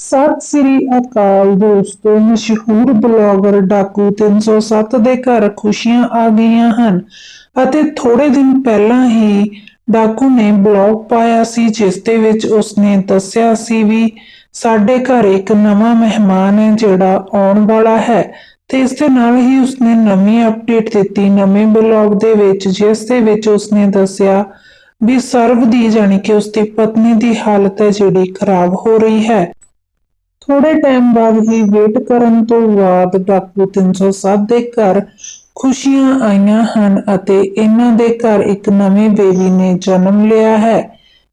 ਸਤਿ ਸ੍ਰੀ ਅਕਾਲ ਦੋਸਤੋ, ਮਸ਼ਹੂਰ ਬਲੌਗਰ ਡਾਕੂ 307 ਦੇ ਘਰ ਖੁਸ਼ੀਆਂ ਆ ਗਈਆਂ ਹਨ ਅਤੇ ਥੋੜੇ ਦਿਨ ਪਹਿਲਾਂ ਹੀ ਡਾਕੂ ਨੇ ਬਲੌਗ ਪਾਇਆ ਸੀ, ਜਿਸ ਦੇ ਵਿੱਚ ਉਸਨੇ ਦੱਸਿਆ ਸੀ ਵੀ ਸਾਡੇ ਘਰ ਇੱਕ ਨਵਾਂ ਮਹਿਮਾਨ ਹੈ ਜਿਹੜਾ ਆਉਣ ਵਾਲਾ ਹੈ ਤੇ ਇਸ ਦੇ ਨਾਲ ਹੀ ਉਸਨੇ ਨਵੀਂ ਅਪਡੇਟ ਦਿੱਤੀ ਨਵੇਂ ਬਲੌਗ ਦੇ ਵਿੱਚ, ਜਿਸ ਦੇ ਵਿੱਚ ਉਸਨੇ ਦੱਸਿਆ ਵੀ ਸਰਵ ਦੀ, ਜਾਣੀ ਕਿ ਉਸਦੀ ਪਤਨੀ ਦੀ ਹਾਲਤ ਹੈ ਜਿਹੜੀ ਖਰਾਬ ਹੋ ਰਹੀ ਹੈ। ਥੋੜੇ ਟਾਈਮ ਬਾਅਦ ਹੀ ਵੇਟ ਕਰਨ ਤੋਂ ਬਾਅਦ ਡਾਕੂ 307 ਦੇ ਘਰ ਖੁਸ਼ੀਆਂ ਆਈਆਂ ਹਨ ਅਤੇ ਇਹਨਾਂ ਦੇ ਘਰ ਇੱਕ ਨਵੇਂ ਬੇਬੀ ਨੇ ਜਨਮ ਲਿਆ ਹੈ।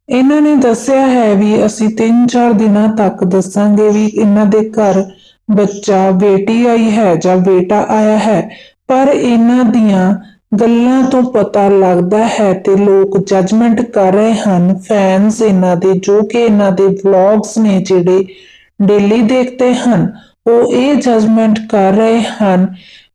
ਇਹਨਾਂ ਨੇ ਦੱਸਿਆ ਹੈ ਵੀ ਅਸੀਂ 3-4 ਦਿਨਾਂ ਤੱਕ ਦੱਸਾਂਗੇ ਵੀ ਇਹਨਾਂ ਦੇ ਘਰ ਬੱਚਾ, ਬੇਟੀ ਆਈ ਹੈ ਜਾਂ ਬੇਟਾ ਆਇਆ ਹੈ, ਪਰ ਇਹਨਾਂ ਦੀਆਂ ਗੱਲਾਂ ਤੋਂ ਪਤਾ ਲੱਗਦਾ ਹੈ ਤੇ ਲੋਕ ਜੱਜਮੈਂਟ ਕਰ ਰਹੇ ਹਨ। ਫੈਨਸ ਇਹਨਾਂ ਦੇ, ਜੋ ਕਿ ਇਹਨਾਂ ਦੇ ਵਲੌਗਸ ਨੇ ਜਿਹੜੇ ਡੇਲੀ ਦੇਖਦੇ ਹਨ, ਉਹ ਇਹ ਜਜਮੈਂਟ ਕਰ ਰਹੇ ਹਨ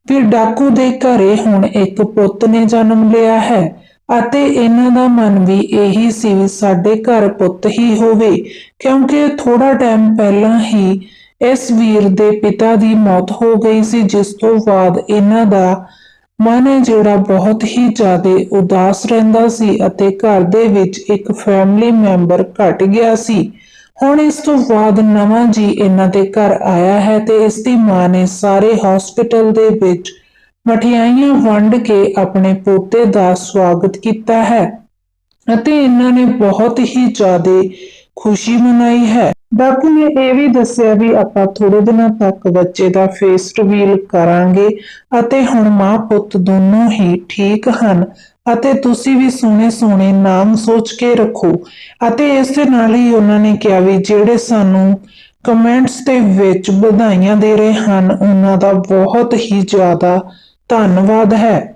ਵੀ ਡਾਕੂ ਦੇ ਘਰੇ ਹੁਣ ਇੱਕ ਪੁੱਤ ਨੇ ਜਨਮ ਲਿਆ ਹੈ ਅਤੇ ਇਹਨਾਂ ਦਾ ਮਨ ਵੀ ਇਹੀ ਸੀ ਵੀ ਸਾਡੇ ਘਰ ਪੁੱਤ ਹੀ ਹੋਵੇ। ਕਿਉਂਕਿ ਥੋੜਾ ਟਾਈਮ ਪਹਿਲਾਂ ਹੀ ਇਸ ਵੀਰ ਦੇ ਪਿਤਾ ਦੀ ਮੌਤ ਹੋ ਗਈ ਸੀ, ਜਿਸ ਤੋਂ ਬਾਅਦ ਇਹਨਾਂ ਦਾ ਮਨ ਹੈ ਜਿਹੜਾ ਬਹੁਤ ਹੀ ਜ਼ਿਆਦਾ ਉਦਾਸ ਰਹਿੰਦਾ ਸੀ ਅਤੇ ਘਰ ਦੇ ਵਿੱਚ ਇੱਕ ਫੈਮਿਲੀ ਮੈਂਬਰ ਘਟ ਗਿਆ ਸੀ। ਹੁਣ ਇਸ ਤੋਂ ਬਾਅਦ ਨਵਾਂ ਜੀ ਇਹਨਾਂ ਦੇ ਘਰ ਆਇਆ ਹੈ ਤੇ ਇਸ ਦੀ ਮਾਂ ਨੇ ਸਾਰੇ ਹਸਪੀਟਲ ਦੇ ਵਿੱਚ ਮਠਿਆਈਆਂ ਵੰਡ ਕੇ ਆਪਣੇ ਪੋਤੇ ਦਾ ਸਵਾਗਤ ਕੀਤਾ ਹੈ ਅਤੇ ਇਹਨਾਂ ਨੇ ਬਹੁਤ ਹੀ ਜ਼ਿਆਦਾ ਖੁਸ਼ੀ ਮਨਾਈ ਹੈ। ਡਾਕੂ ਨੇ ਇਹ ਵੀ ਦੱਸਿਆ ਵੀ ਆਪਾਂ ਥੋੜੇ ਦਿਨਾਂ ਤੱਕ ਬੱਚੇ ਦਾ ਫੇਸ ਰਿਵੀਲ ਕਰਾਂਗੇ ਅਤੇ ਹੁਣ ਮਾਂ ਪੁੱਤ ਦੋਨੋਂ ਹੀ ਠੀਕ ਹਨ ਅਤੇ ਤੁਸੀਂ ਵੀ ਸੋਹਣੇ ਸੋਹਣੇ ਨਾਮ ਸੋਚ ਕੇ ਰੱਖੋ। ਅਤੇ ਇਸ ਦੇ ਨਾਲ ਹੀ ਉਹਨਾਂ ਨੇ ਕਿਹਾ ਵੀ ਜਿਹੜੇ ਸਾਨੂੰ ਕਮੈਂਟਸ ਦੇ ਵਿੱਚ ਵਧਾਈਆਂ ਦੇ ਰਹੇ ਹਨ, ਉਹਨਾਂ ਦਾ ਬਹੁਤ ਹੀ ਜ਼ਿਆਦਾ ਧੰਨਵਾਦ ਹੈ।